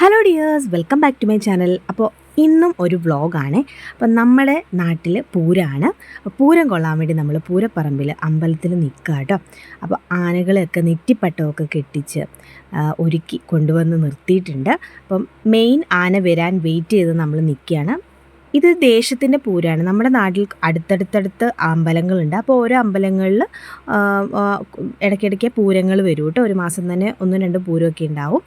Hello dears welcome back to my channel അപ്പോൾ ഇന്നും ഒരു വ്ളോഗാണ് അപ്പം നമ്മുടെ നാട്ടിൽ പൂരമാണ് പൂരം കൊള്ളാൻ വേണ്ടി നമ്മൾ പൂരപ്പറമ്പിൽ അമ്പലത്തിൽ നിൽക്കുക കേട്ടോ അപ്പോൾ ആനകളെയൊക്കെ നെറ്റിപ്പട്ടമൊക്കെ കെട്ടിച്ച് ഒരുക്കി കൊണ്ടുവന്ന് നിർത്തിയിട്ടുണ്ട്. അപ്പം മെയിൻ ആന വരാൻ വെയിറ്റ് ചെയ്ത് നമ്മൾ നിൽക്കുകയാണ് ഇത് ദേശത്തിന്റെ പൂരമാണ് നമ്മുടെ നാട്ടിൽ അടുത്തടുത്തടുത്ത് അമ്പലങ്ങളുണ്ട്. അപ്പോൾ ഓരോ അമ്പലങ്ങളിൽ ഇടയ്ക്കിടയ്ക്ക് പൂരങ്ങൾ വരും കേട്ടോ. ഒരു മാസം തന്നെ ഒന്നും രണ്ടും പൂരമൊക്കെ ഉണ്ടാവും.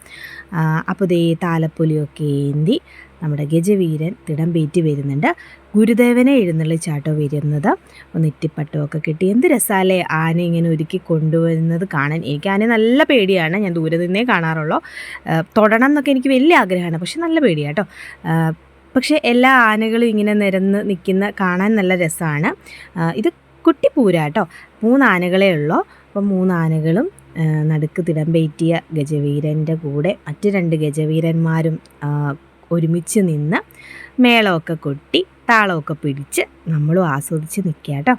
അപ്പോൾ ദേ താലപ്പൊലിയൊക്കെ ഏന്തി നമ്മുടെ ഗജവീരൻ തിടം പേറ്റി വരുന്നുണ്ട്. ഗുരുദേവനെ എഴുന്നള്ളിച്ചാട്ടോ വരുന്നത്. നെറ്റിപ്പട്ടമൊക്കെ കിട്ടി എന്ത് രസാലേ ആന ഇങ്ങനെ ഒരുക്കി കൊണ്ടുവരുന്നത് കാണാൻ. എനിക്ക് ആന നല്ല പേടിയാണ്. ഞാൻ ദൂരെ നിന്നേ കാണാറുള്ളൂ. തൊടണം എന്നൊക്കെ എനിക്ക് വലിയ ആഗ്രഹമാണ്. പക്ഷെ നല്ല ആ, പക്ഷേ എല്ലാ ആനകളും ഇങ്ങനെ നിരന്ന് നിൽക്കുന്ന കാണാൻ നല്ല രസമാണ്. ഇത് കുട്ടിപ്പൂര കേട്ടോ മൂന്ന് ആനകളേ ഉള്ളൂ. അപ്പോൾ മൂന്ന് ആനകളും നടുക്ക് തിടമ്പേറ്റിയ ഗജവീരന്റെ കൂടെ മറ്റ് രണ്ട് ഗജവീരന്മാരും ഒരുമിച്ച് നിന്ന് മേളമൊക്കെ കൊട്ടി താളമൊക്കെ പിടിച്ച് നമ്മളും ആസ്വദിച്ച് നിൽക്കുക കേട്ടോ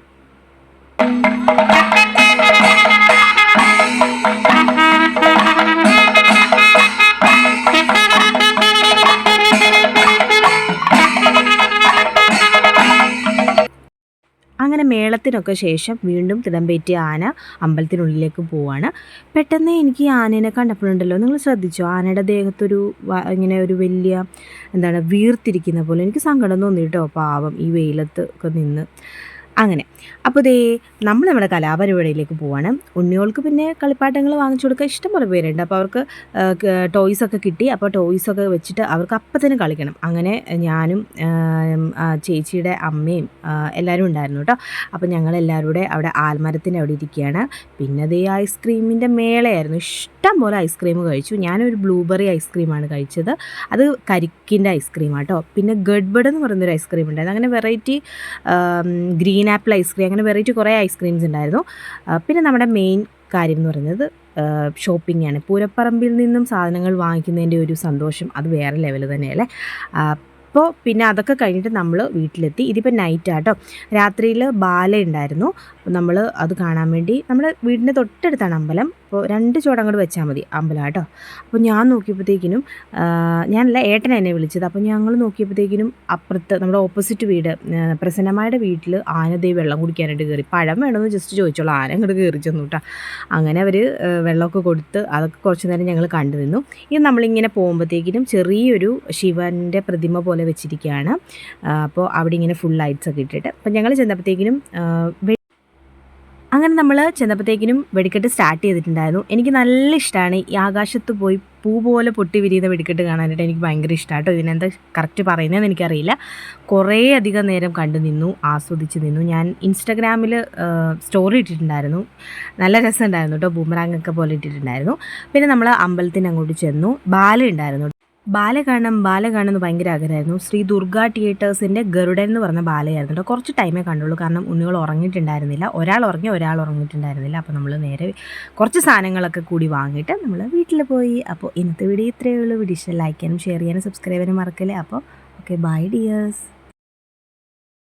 അങ്ങനെ മേളത്തിനൊക്കെ ശേഷം വീണ്ടും തിടമ്പേറ്റിയ ആന അമ്പലത്തിനുള്ളിലേക്ക് പോവാണ്. പെട്ടെന്ന് എനിക്ക് ഈ ആനേനെ കണ്ടപ്പോഴുണ്ടല്ലോ നിങ്ങൾ ശ്രദ്ധിച്ചോ? ആനയുടെ ദേഹത്തൊരു ഇങ്ങനെ ഒരു വലിയ എന്താണ് വീർത്തിരിക്കുന്ന പോലെ എനിക്ക് സങ്കടം തോന്നി കേട്ടോ. പാവം ഈ വെയിലത്ത് ഒക്കെ നിന്ന്. അങ്ങനെ. അപ്പോൾ ദേ നമ്മൾ നമ്മുടെ കലാപരിപാടിയിലേക്ക് പോവാണ്. ഉണ്ണിയോൾക്ക് പിന്നെ കളിപ്പാട്ടങ്ങൾ വാങ്ങിച്ചു കൊടുക്കാൻ ഇഷ്ടംപോലെ പേരുണ്ട്. അപ്പോൾ അവർക്ക് ടോയ്സൊക്കെ കിട്ടി. അപ്പോൾ ടോയ്സൊക്കെ വെച്ചിട്ട് അവർക്ക് അപ്പം തന്നെ കളിക്കണം. അങ്ങനെ ഞാനും ചേച്ചിയുടെ അമ്മയും എല്ലാവരും ഉണ്ടായിരുന്നു കേട്ടോ. അപ്പോൾ ഞങ്ങൾ എല്ലാവരും കൂടെ അവിടെ ആൽമരത്തിന്റെ അവിടെ ഇരിക്കുകയാണ്. പിന്നെ ദേ ഐസ്ക്രീമിന്റെ മേളയായിരുന്നു. ഇഷ്ടം പോലെ ഐസ്ക്രീം കഴിച്ചു. ഞാനൊരു ബ്ലൂബെറി ഐസ്ക്രീമാണ് കഴിച്ചത്. അത് കരിക്കിന്റെ ഐസ്ക്രീമാണ് കേട്ടോ. പിന്നെ ഗഡ്ബഡ് എന്ന് പറയുന്നൊരു ഐസ്ക്രീം ഉണ്ടായിരുന്നു. അങ്ങനെ variety green apple ice cream അങ്ങനെ വെറൈറ്റി കുറേ ഐസ്ക്രീംസ് ഉണ്ടായിരുന്നു. പിന്നെ നമ്മുടെ മെയിൻ കാര്യം എന്ന് പറയുന്നത് ഷോപ്പിംഗ് ആണ്. പൂരപ്പറമ്പിൽ നിന്നും സാധനങ്ങൾ വാങ്ങിക്കുന്നതിന്റെ ഒരു സന്തോഷം അത് വേറെ ലെവൽ തന്നെയല്ലേ? അപ്പോൾ പിന്നെ അതൊക്കെ കഴിഞ്ഞിട്ട് നമ്മൾ വീട്ടിലെത്തി. ഇതിപ്പോൾ നൈറ്റ് ആട്ടോ. രാത്രിയിൽ ബാല ഉണ്ടായിരുന്നു നമ്മൾ അത് കാണാൻ വേണ്ടി നമ്മുടെ വീടിന്റെ തൊട്ടടുത്താണ് അമ്പലം. അപ്പോൾ രണ്ട് ചുവടം അങ്ങോട്ട് വെച്ചാൽ മതി അമ്പലം കേട്ടോ. അപ്പോൾ ഞാൻ നോക്കിയപ്പോഴത്തേക്കിനും ഞാനല്ല ഏട്ടൻ എന്നെ വിളിച്ചത്. അപ്പോൾ ഞങ്ങൾ നോക്കിയപ്പോഴത്തേക്കിനും അപ്പുറത്ത് നമ്മുടെ ഓപ്പോസിറ്റ് വീട് പ്രസന്നമായുടെ വീട്ടിൽ ആനദേവി വെള്ളം കുടിക്കാനായിട്ട് കയറി. പഴം വേണമെന്ന് ജസ്റ്റ് ചോദിച്ചോളൂ. ആന അങ്ങോട്ട് കയറി ചെന്നു കേട്ടോ. അങ്ങനെ അവർ വെള്ളമൊക്കെ കൊടുത്ത് അതൊക്കെ കുറച്ച് നേരം ഞങ്ങൾ കണ്ടു നിന്നു. ഇത് നമ്മളിങ്ങനെ പോകുമ്പോഴത്തേക്കിനും ചെറിയൊരു ശിവന്റെ പ്രതിമ പോലെ വെച്ചിരിക്കുകയാണ്. അപ്പോൾ അവിടെ ഇങ്ങനെ ഫുൾ ലൈറ്റ്സ് ഒക്കെ ഇട്ടിട്ട്. അപ്പോൾ ഞങ്ങൾ ചെന്നപ്പോഴത്തേക്കിനും അങ്ങനെ നമ്മൾ ചെന്നപ്പോഴത്തേക്കിനും വെടിക്കെട്ട് സ്റ്റാർട്ട് ചെയ്തിട്ടുണ്ടായിരുന്നു. എനിക്ക് നല്ല ഇഷ്ടമാണ് ഈ ആകാശത്ത് പോയി പൂ പോലെ പൊട്ടി വിരിയുന്ന വെടിക്കെട്ട് കാണാനായിട്ട് എനിക്ക് ഭയങ്കര ഇഷ്ടമായിട്ടോ ഇതിനെന്താ കറക്റ്റ് പറയുന്നതെന്ന് എനിക്കറിയില്ല. കുറേ അധികം നേരം കണ്ടു നിന്നു ആസ്വദിച്ച് നിന്നു. ഞാൻ ഇൻസ്റ്റഗ്രാമിൽ സ്റ്റോറി ഇട്ടിട്ടുണ്ടായിരുന്നു. നല്ല രസമുണ്ടായിരുന്നു കേട്ടോ ബൂമറാങ്ങൊക്കെ പോലെ ഇട്ടിട്ടുണ്ടായിരുന്നു. പിന്നെ നമ്മൾ അമ്പലത്തിന് അങ്ങോട്ട് ചെന്നു. ബാല ഉണ്ടായിരുന്നു ബാല ബാലഗാനം ബാല കാണുന്നത് ഭയങ്കര ആഗ്രഹമായിരുന്നു. ശ്രീ ദുർഗ തിയേറ്റേഴ്സിന്റെ ഗരുഡൻ എന്ന് പറഞ്ഞ ബാലയായിരുന്നു കേട്ടോ. കുറച്ച് ടൈമേ കണ്ടുള്ളൂ. കാരണം ഉണ്ണികൾ ഉറങ്ങിയിട്ടുണ്ടായിരുന്നില്ല. ഒരാൾ ഉറങ്ങി ഒരാൾ ഉറങ്ങിയിട്ടുണ്ടായിരുന്നില്ല. അപ്പോൾ നമ്മൾ നേരെ കുറച്ച് സാധനങ്ങളൊക്കെ കൂടി വാങ്ങിയിട്ട് നമ്മൾ വീട്ടിൽ പോയി. അപ്പോൾ ഇന്നത്തെ വീഡിയോ ഇത്രയേ ഉള്ളൂ. വീഡിയോ ഇഷ്ടം ലൈക്ക് ചെയ്യാനും ഷെയർ ചെയ്യാനും സബ്സ്ക്രൈബ് ചെയ്യാനും മറക്കല്ലേ. അപ്പോൾ ഓക്കെ ബൈ ഡിയേഴ്സ്